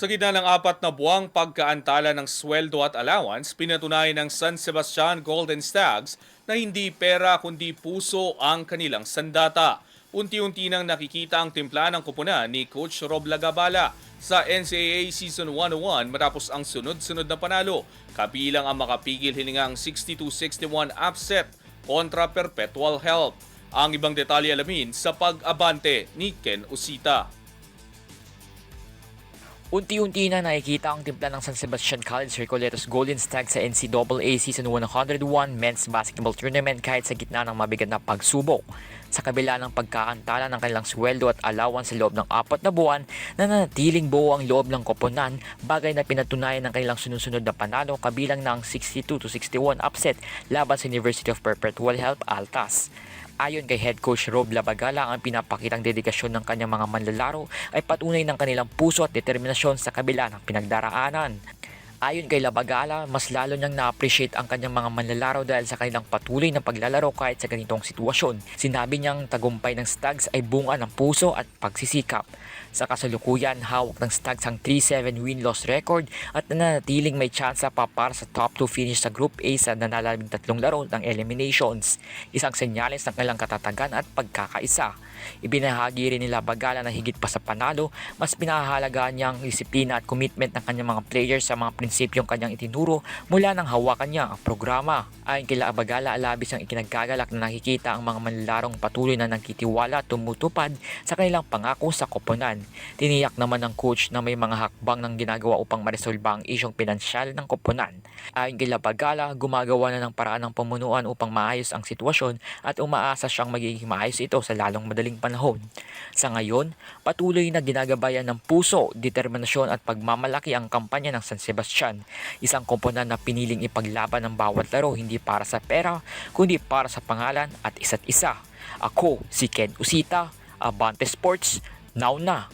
Sa gitna ng apat na buwang pagkaantala ng sweldo at allowance, pinatunayan ng San Sebastian Golden Stags na hindi pera kundi puso ang kanilang sandata. Unti-unti nang nakikita ang timpla ng kupunan ni Coach Rob Lagabala sa NCAA Season 101 matapos ang sunod-sunod na panalo, kabilang ang makapigil hiningang 62-61 upset kontra Perpetual Health. Ang ibang detalye alamin sa pag-abante ni Ken Usita. Unti-unti na nakikita ang timpla ng San Sebastian College Recoletos Golden Stag sa NCAA Season 101 Men's Basketball Tournament kahit sa gitna ng mabigat na pagsubok. Sa kabila ng pagkakantala ng kanilang sweldo at allowance sa loob ng apat na buwan, na nanatiling buo ang loob ng koponan, bagay na pinatunayan ng kanilang sunod-sunod na panalo kabilang ng 62-61 upset laban sa University of Perpetual Health Altas. Ayon kay head coach Rob Labagala, ang pinapakitang dedikasyon ng kanyang mga manlalaro ay patunay ng kanilang puso at determinasyon sa kabila ng pinagdaraanan. Ayon kay Labagala, mas lalo niyang na-appreciate ang kanyang mga manlalaro dahil sa kanilang patuloy na paglalaro kahit sa ganitong sitwasyon. Sinabi niyang tagumpay ng Stags ay bunga ng puso at pagsisikap. Sa kasalukuyan, hawak ng Stags ang 3-7 win-loss record at nanatiling may tsansa pa para sa top 2 finish sa Group A sa nanalabing tatlong laro ng eliminations. Isang senyales ng kanilang katatagan at pagkakaisa. Ibinahagi rin nila Bagala na higit pa sa panalo, mas pinahahalagaan niya ang disiplina at commitment ng kanyang mga players sa mga prinsipyong kanyang itinuro mula nang hawakan niya ang programa. Ayon kay Bagala, alabis ang ikinagagalak na nakikita ang mga manlarong patuloy na nagkitiwala tumutupad sa kanilang pangako sa koponan. Tiniyak naman ng coach na may mga hakbang ng ginagawa upang maresolba ang isyong pinansyal ng koponan. Ayon kay Bagala, gumagawa na ng paraan ng pamunuan upang maayos ang sitwasyon at umaasa siyang magiging maayos ito sa lalong madaling panahon. Sa ngayon, patuloy na ginagabayan ng puso, determinasyon at pagmamalaki ang kampanya ng San Sebastian. Isang komponan na piniling ipaglaban ng bawat laro hindi para sa pera, kundi para sa pangalan at isa't isa. Ako, si Ken Usita, Abante Sports, now na!